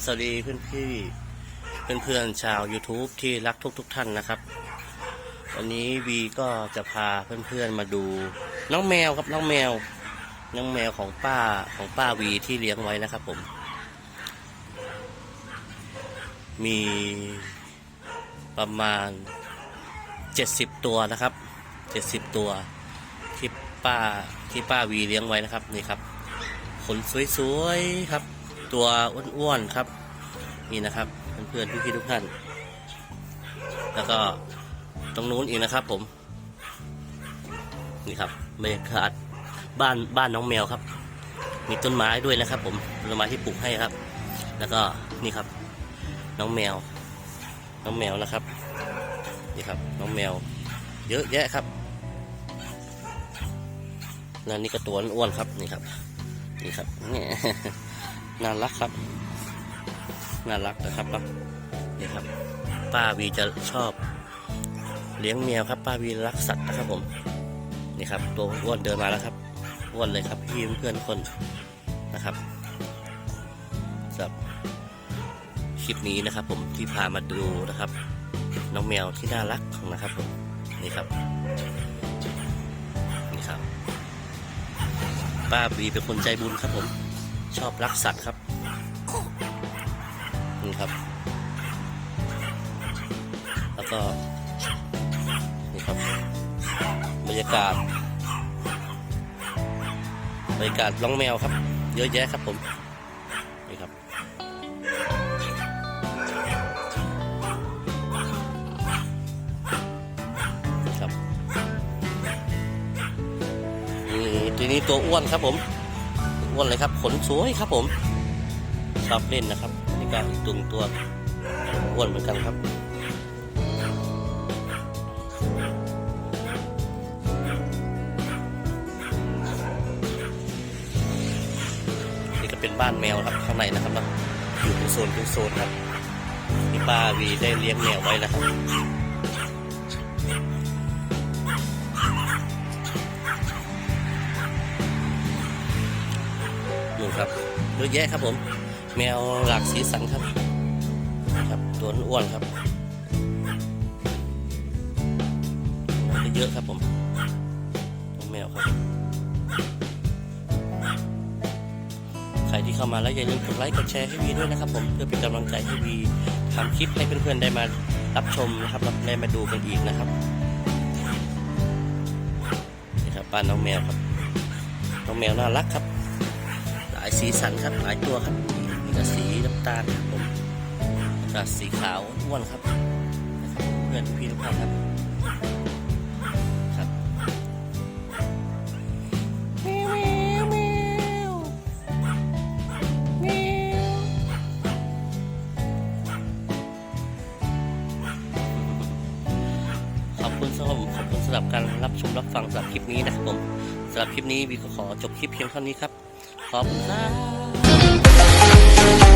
สวัสดีเพื่อนพี่เพื่อนเพื่อนๆชาว YouTube ที่รักทุกทุกๆท่านนะครับ วันนี้วีก็จะพาเพื่อนเพื่อนๆมาดู น้องแมวครับน้องแมว น้องแมวของป้าของป้าวีที่เลี้ยงไว้นะครับผม มีประมาณ 70 ตัวนะครับ 70 ตัวที่ป้าที่ป้าวีเลี้ยงไว้นะครับนี่ครับขนสวยๆครับ ตัวอ้วนๆครับ นี่นะครับเพื่อนๆพี่ๆทุกท่าน แล้วก็ตรงนู้นอีกนะครับผม นี่ครับบรรยากาศบ้านบ้านน้องแมวครับ มีต้นไม้ด้วยนะครับ ผมต้นไม้ที่ปลูกให้ครับ แล้วก็นี่ครับ น้องแมว น้องแมวนะครับ นี่ครับ น้องแมว เยอะแยะครับแล้วนี่ก็ตัวอ้วนๆครับนี่ครับ นี่ครับเนี่ย น่ารักครับ น่ารักนะครับเนาะนี่ครับ ป้าวีจะชอบ เลี้ยงแมวครับ ป้าวีรักสัตว์นะครับผม นี่ครับ ตัวอ้วนเดินมาแล้วครับอ้วนเลยครับพี่เพื่อนคนนะครับสำหรับคลิปนี้นะครับ ผมที่พามาดูนะครับ น้องแมวที่น่ารักนะครับผมนี่ครับนี่ครับป้าบีเป็นคนใจบุญครับผม ชอบรักสัตว์ครับนี่ครับ แล้วก็นี่ครับบรรยากาศบรรยากาศน้องแมวครับ เยอะแยะครับผมนี่ครับนี่ครับนี่ทีนี้ตัวอ้วนครับผม อ้วนเลยครับ ขนสวยครับผมชอบเล่นนะครับนี่ก็อีกตุงตัวอ้วนเหมือนกันครับนี่ก็เป็นบ้านแมวครับข้างในนะครับนะอยู่เป็นโซนเป็นโซนครับนี่ป้าวีได้เลี้ยงแมวไว้นะครับ นู่ครับเยอะแยะครับผม แมวหลากสีสันครับครับตัวอ้วนครับเยอะครับผมแมวครับใครที่เข้ามาแล้วอย่าลืมกดไลค์กดแชร์ให้วีด้วยนะครับ ผมเพื่อเป็นกำลังใจให้วีทำคลิปให้เพื่อนๆได้มารับชมนะครับได้มาดูกันอีกนะครับนี่ครับบ้านน้องแมวครับน้องแมวน่ารักครับายสีสันครับหลายตัวครับนี่ก็สีน้ำตาลครับผมแล้วก็สีขาวอ้วนครับ เพื่อนพี่ทุกท่านครับครับขอบคุณสำหรับขอบคุณสำหรับการรับชมรับฟังสำหรับคลิปนี้นะครับผมสำหรับคลิปนี้วีก็ขอจบคลิปเพียงเท่านี้ครับ ขอบคุณครับ